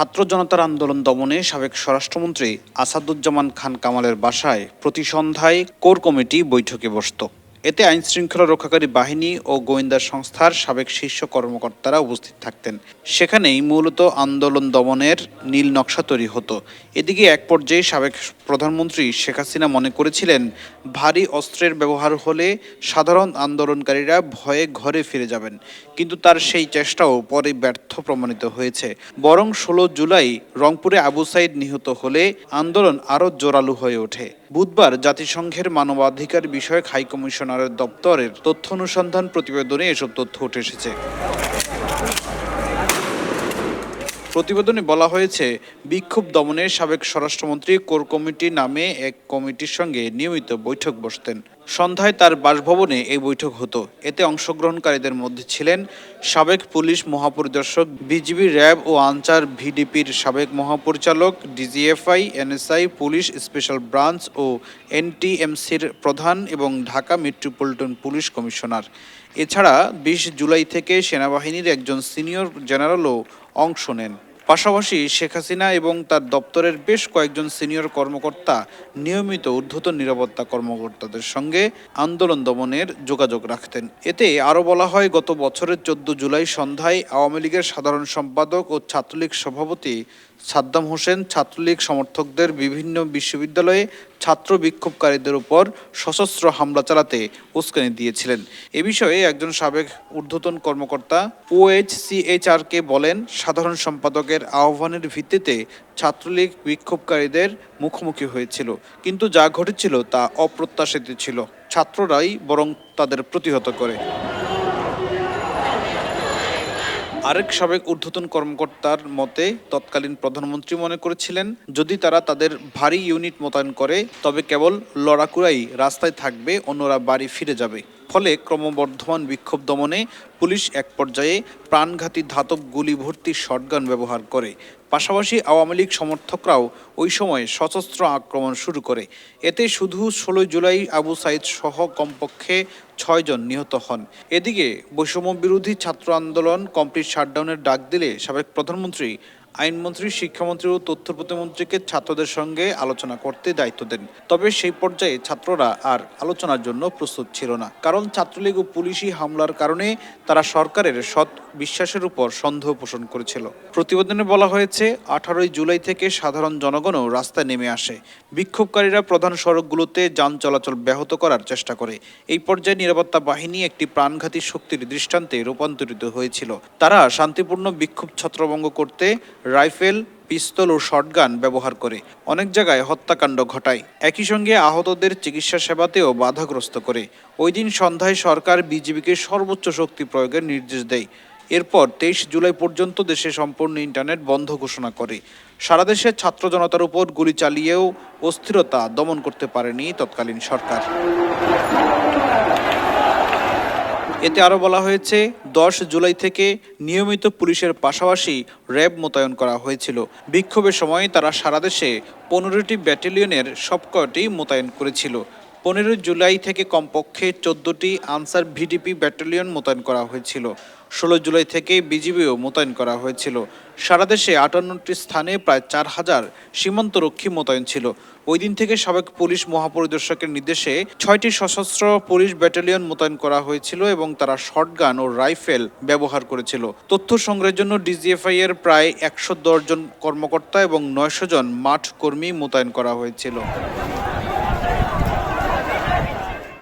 ছাত্র জনতার আন্দোলন দমনে সাবেক স্বরাষ্ট্রমন্ত্রী আসাদুজ্জামান খান কামালের বাসায় প্রতি সন্ধ্যায় কোর কমিটি বৈঠকে বসত। এতে আইন শৃঙ্খলা রক্ষাকারী বাহিনী ও গোয়েন্দা সংস্থার সাবেক শীর্ষ কর্মকর্তারা উপস্থিত থাকতেন। সেখানেই মূলত আন্দোলন দমনের নীল নকশা তৈরি হতো। এদিকে এক পর্যায়ে সাবেক প্রধানমন্ত্রী শেখ হাসিনা মনে করেছিলেন, ভারী অস্ত্রের ব্যবহার হলে সাধারণ আন্দোলনকারীরা ভয়ে ঘরে ফিরে যাবেন। কিন্তু তার সেই চেষ্টাও পরে ব্যর্থ প্রমাণিত হয়েছে। বরং ষোলো জুলাই রংপুরে আবু সাইদ নিহত হলে আন্দোলন আরও জোরালো হয়ে ওঠে। বুধবার জাতিসংঘের মানবাধিকার বিষয়ক হাইকমিশনারের দপ্তরের তথ্য অনুসন্ধান প্রতিবেদনে এসব তথ্য উঠে এসেছে। প্রতিবেদনে বলা হয়েছে, বিক্ষোভ দমনে সাবেক স্বরাষ্ট্রমন্ত্রী কোর কমিটি নামে এক কমিটির সঙ্গে নিয়মিত বৈঠক বসতেন। সন্ধ্যায় তার বাসভবনে এই বৈঠক হতো। এতে অংশগ্রহণকারীদের মধ্যে ছিলেন সাবেক পুলিশ মহাপরিদর্শক, বিজিবি র্যাব ও আনসার ভিডিপির সাবেক মহাপরিচালক, DGFI, NSI, police special branch ও এনটিএমসির প্রধান এবং ঢাকা মেট্রোপলিটন পুলিশ কমিশনার। এছাড়া বিশ জুলাই থেকে সেনাবাহিনীর একজন সিনিয়র জেনারেলও অংশ নেন। পাশাপাশি শেখ হাসিনা এবং তার দপ্তরের বেশ কয়েকজন সিনিয়র কর্মকর্তা নিয়মিত ঊর্ধ্বতন নিরাপত্তা কর্মকর্তাদের সঙ্গে আন্দোলন দমনের যোগাযোগ রাখতেন। এতে আরও বলা হয়, গত বছরের চোদ্দ জুলাই সন্ধ্যায় আওয়ামী লীগের সাধারণ সম্পাদক ও ছাত্রলীগ সভাপতি সাদ্দাম হোসেন ছাত্রলীগ সমর্থকদের বিভিন্ন বিশ্ববিদ্যালয়ে ছাত্র বিক্ষোভকারীদের উপর সশস্ত্র হামলা চালাতে উস্কানি দিয়েছিলেন। এ বিষয়ে একজন সাবেক ঊর্ধ্বতন কর্মকর্তা ওএইচসিএইচআরকে বলেন, সাধারণ সম্পাদকের আহ্বানের ভিত্তিতে ছাত্রলীগ বিক্ষোভকারীদের মুখোমুখি হয়েছিল, কিন্তু যা ঘটেছিল তা অপ্রত্যাশিত ছিল। ছাত্ররাই বরং তাদের প্রতিহত করে। আরেক সাবেক ঊর্ধ্বতন কর্মকর্তার মতে, তৎকালীন প্রধানমন্ত্রী মনে করেছিলেন, যদি তারা তাদের ভারী ইউনিট মোতায়েন করে, তবে কেবল লড়াকুড়াই রাস্তায় থাকবে, অন্যরা বাড়ি ফিরে যাবে। ফলে ক্রমবর্ধমান বিক্ষোভ দমনে পুলিশ এক পর্যায়ে প্রাণঘাতী ধাতব গুলি ভর্তি শটগান ব্যবহার করে। পাশাপাশি আওয়ামী লীগ সমর্থকরাও ওই সময় সশস্ত্র আক্রমণ শুরু করে। এতে শুধু ষোলোই জুলাই আবু সাইদ সহ কমপক্ষে ছয়জন নিহত হন। এদিকে বৈষম্য বিরোধী ছাত্র আন্দোলন কমপ্লিট শাটডাউনের ডাক দিলে সাবেক প্রধানমন্ত্রী আইনমন্ত্রী, শিক্ষামন্ত্রী ও তথ্য প্রতিমন্ত্রীকে ছাত্রদের সঙ্গে আলোচনা করতে দায়িত্ব দেন। তবে সেই পর্যায়ে ছাত্ররা আর আলোচনার জন্য প্রস্তুত ছিল না। কারণ ছাত্রলীগ ও পুলিশি হামলার কারণে তারা সরকারের সৎ বিশ্বাসের উপর সন্দেহ পোষণ করেছিল। প্রতিবেদনে বলা হয়েছে, আঠারোই জুলাই থেকে সাধারণ জনগণও রাস্তায় নেমে আসে। বিক্ষোভকারীরা প্রধান সড়কগুলোতে যান চলাচল ব্যাহত করার চেষ্টা করে। এই পর্যায়ে নিরাপত্তা বাহিনী একটি প্রাণঘাতী শক্তির দৃষ্টান্তে রূপান্তরিত হয়েছিল। তারা শান্তিপূর্ণ বিক্ষোভ ছত্রভঙ্গ করতে রাইফেল, পিস্তল ও শটগান ব্যবহার করে। অনেক জায়গায় হত্যাকাণ্ড ঘটায়। একই সঙ্গে আহতদের চিকিৎসা সেবাতেও বাধাগ্রস্ত করে। ওই দিন সন্ধ্যায় সরকার বিজিবিকে সর্বোচ্চ শক্তি প্রয়োগের নির্দেশ দেয়। এরপর তেইশ জুলাই পর্যন্ত দেশে সম্পূর্ণ ইন্টারনেট বন্ধ ঘোষণা করে। সারা দেশে ছাত্র জনতার উপর গুলি চালিয়েও অস্থিরতা দমন করতে পারেনি তৎকালীন সরকার। এতে আরও বলা হয়েছে, দশ জুলাই থেকে নিয়মিত পুলিশের পাশাপাশি র্যাব মোতায়েন করা হয়েছিল। বিক্ষোভের সময় তারা সারা দেশে পনেরোটি ব্যাটালিয়নের সবকটি মোতায়েন করেছিল। পনেরো জুলাই থেকে কমপক্ষে চোদ্দটি আনসার ভিডিপি ব্যাটালিয়ন মোতায়েন করা হয়েছিল। ষোলো জুলাই থেকে বিজিবিও মোতায়েন করা হয়েছিল। সারা দেশে আটান্নটি স্থানে প্রায় চার হাজার সীমান্তরক্ষী মোতায়েন ছিল। ওই দিন থেকে সাবেক পুলিশ মহাপরিদর্শকের নির্দেশে ছয়টি সশস্ত্র পুলিশ ব্যাটালিয়ন মোতায়েন করা হয়েছিল এবং তারা শটগান ও রাইফেল ব্যবহার করেছিল। তথ্য সংগ্রহের জন্য ডিজিএফআই এর প্রায় একশো জন কর্মকর্তা এবং নয়শো জন মাঠ কর্মী মোতায়েন করা হয়েছিল।